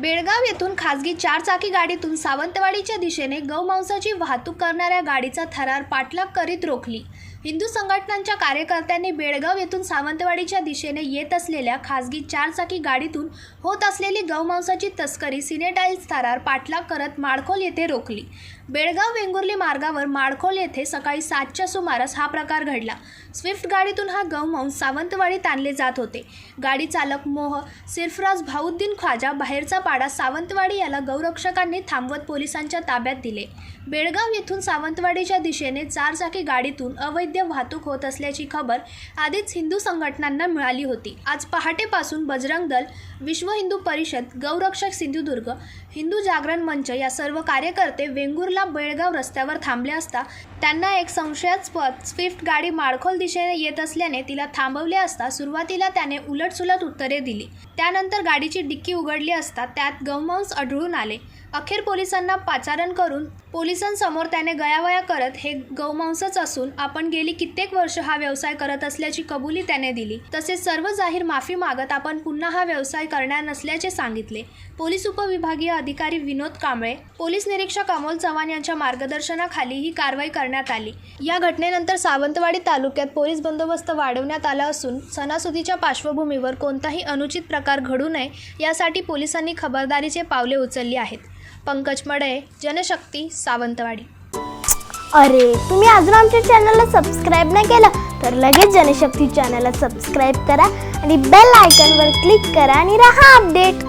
बेळगाव येथून खासगी चारचाकी गाडीतून सावंतवाडीच्या दिशेने गौमांसाची वाहतूक करणाऱ्या गाडीचा थरार पाठलाग करीत रोखली. हिंदू संघटनांच्या कार्यकर्त्यांनी बेळगाव येथून सावंतवाडीच्या दिशेने येत असलेल्या खासगी चारचाकी गाडीतून होत असलेली गौमांसाची तस्करी सिनेटाईल्स थरार पाठलाग करत माडखोल येथे रोखली. बेळगाव वेंगुर्ली मार्गावर माडखोल येथे सकाळी सातच्या सुमारास हा प्रकार घडला. स्विफ्ट गाडीतून हा गौमांस सावंतवाडीत आणले जात होते. गाडी चालक मोह सिरफराज भाऊद्दीन ख्वाजा बाहेरचा पाडा सावंतवाडी याला गौरक्षकांनी थांबवत पोलिसांच्या ताब्यात दिले. बेळगाव येथून सावंतवाडीच्या दिशेने चारचाकी गाडीतून अवैध वाहतूक होत असल्याची खबर आधीच हिंदू संघटनांना मिळाली होती. आज पहाटेपासून बजरंग दल विश्व हिंदू परिषद गौरक्षक सिंधुदुर्ग हिंदू जागरण मंच या सर्व कार्यकर्ते वेंगुर्ला बेळगाव रस्त्यावर थांबले असता त्यांना एक संशयास्पद स्विफ्ट गाडी माळखोल दिशेने येत असल्याने तिला थांबवले असता सुरुवातीला त्याने उलटसुलट उत्तरे दिली. त्यानंतर गाडीची डिक्की उघडली असता त्यात गौमांस आढळून आले. अखेर पोलिसांना पाचारण करून पोलिसांसमोर त्याने गयावया करत हे गौमांसच असून आपण गेली कित्येक वर्ष हा व्यवसाय करत असल्याची कबुली त्याने दिली. तसेच सर्व जाहीर माफी मागत आपण पुन्हा हा व्यवसाय करणार नसल्याचे सांगितले. पोलीस उपविभागीय अधिकारी विनोद कांबळे पोलीस निरीक्षक अमोल चव्हाण यांच्या मार्गदर्शनाखाली ही कारवाई करण्यात आली. या घटनेनंतर सावंतवाडी तालुक्यात पोलीस बंदोबस्त वाढवण्यात आला असून सणासुदीच्या पार्श्वभूमीवर कोणताही अनुचित प्रकार घडू नये यासाठी पोलिसांनी खबरदारीचे पावले उचलली आहेत. पंकज मडळे जनशक्ती सावंतवाडी. अरे तुम्ही अजून आमच्या चॅनलला सबस्क्राईब नाही केलं तर लगेच जनशक्ती चॅनलला सबस्क्राईब करा आणि बेल आयकॉनवर क्लिक करा आणि राहा अपडेट